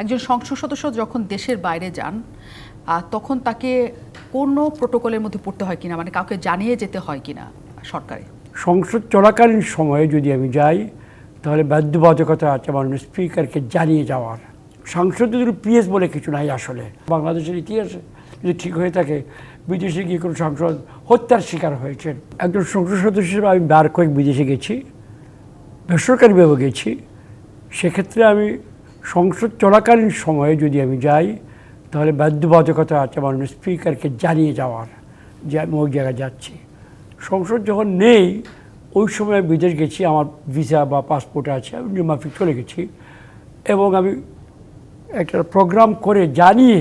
একজন সংসদ সদস্য যখন দেশের বাইরে যান তখন তাকে কোনো প্রোটোকলের মধ্যে পড়তে হয় কিনা? মানে কাউকে জানিয়ে যেতে হয় কিনা সরকারে? সংসদ চলাকালীন সময়ে যদি আমি যাই, তাহলে বাধ্যবাধকতা আছে মাননীয় স্পিকারকে জানিয়ে যাওয়ার। সাংসদদের পিএস বলে কিছু নাই আসলে, বাংলাদেশের ইতিহাসে যদি ঠিক হয়ে থাকে, বিদেশে গিয়ে কোনো সাংসদ হত্যার শিকার হয়েছেন একজন সংসদ সদস্য হিসেবে আমি বার কয়েক বিদেশে গেছি বেসরকারিভাবে গেছি, সেক্ষেত্রে আমি সংসদ চলাকালীন সময়ে যদি আমি যাই, তাহলে বাধ্যবাধকতা আছে মাননীয় স্পিকারকে জানিয়ে যাওয়ার, যে আমি ওই জায়গায় যাচ্ছি। সংসদ যখন নেই, ওই সময় আমি বিদেশ গেছি, আমার ভিসা বা পাসপোর্ট আছে, আমি নিয়মাফিক চলে গেছি। এবং আমি একটা প্রোগ্রাম করে জানিয়ে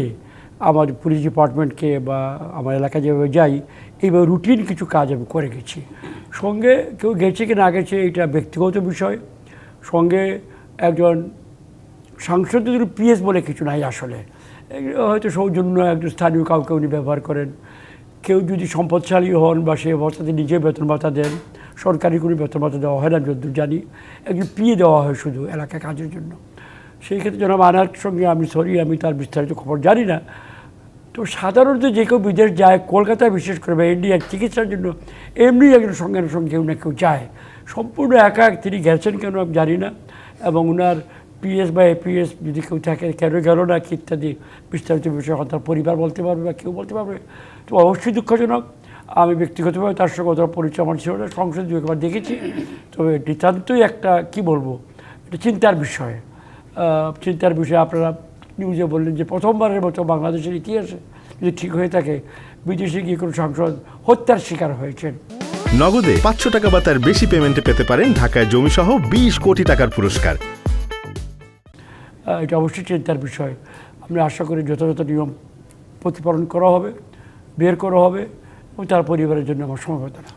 আমার পুলিশ ডিপার্টমেন্টকে বা আমার এলাকায় যেভাবে যাই, এইভাবে রুটিন কিছু কাজ আমি করে গেছি। সঙ্গে কেউ গেছে কি না গেছে, এটা ব্যক্তিগত বিষয়। সঙ্গে একজন সাংসদদের পিএস বলে কিছু নাই আসলে হয়তো সৌজন্য একজন স্থানীয় কাউকে উনি ব্যবহার করেন। কেউ যদি সম্পদশালী হন বা সে অবস্থাতে নিজে বেতন ভাতা দেন, সরকারি কোনো বেতন ভাতা দেওয়া হয় না যদ্দূর জানি, একজন পিএ দেওয়া হয় শুধু এলাকা কাজের জন্য। সেই ক্ষেত্রে জনাব আনার সঙ্গে আমি সরি, আমি তার বিস্তারিত খবর জানি না। তো সাধারণত যে কেউ বিদেশ যায়, কলকাতায় বিশেষ করে বা ইন্ডিয়ার চিকিৎসার জন্য, এমনি একজন সঙ্গে সঙ্গে কেউ না কেউ যায়। সম্পূর্ণ একা এক তিনি গেছেন কেন আমি জানি না। এবং ওনার পিএস বা এপিএস যদি কেউ থাকে, কেন গেল না কি ইত্যাদি বিস্তারিত বিষয় তার পরিবার বলতে পারবে বা কেউ বলতে পারবে। তো অবশ্যই দুঃখজনক। আমি ব্যক্তিগতভাবে তার সঙ্গে অতটা পরিচয় আমার ছিল না, সংসদ দু একবার দেখেছি। তবে নিতান্তই একটা, কি বলব, এটা চিন্তার বিষয়। চিন্তার বিষয়। আপনারা নিউজে বললেন যে প্রথমবারের মতো বাংলাদেশের ইতিহাসে যদি ঠিক হয়ে থাকে, বিদেশে গিয়ে কোনো সাংসদ হত্যার শিকার হয়েছেন। নগদে পাঁচশো টাকা বা তার বেশি পেমেন্টে পেতে পারেন ঢাকায় জমিসহ বিশ কোটি টাকার পুরস্কার। এটা অবশ্যই চিন্তার বিষয়। আমরা আশা করি যথাযথ নিয়ম প্রতিপালন করা হবে, বের করা হবে এবং তার পরিবারের জন্য আমার সমবেদনা।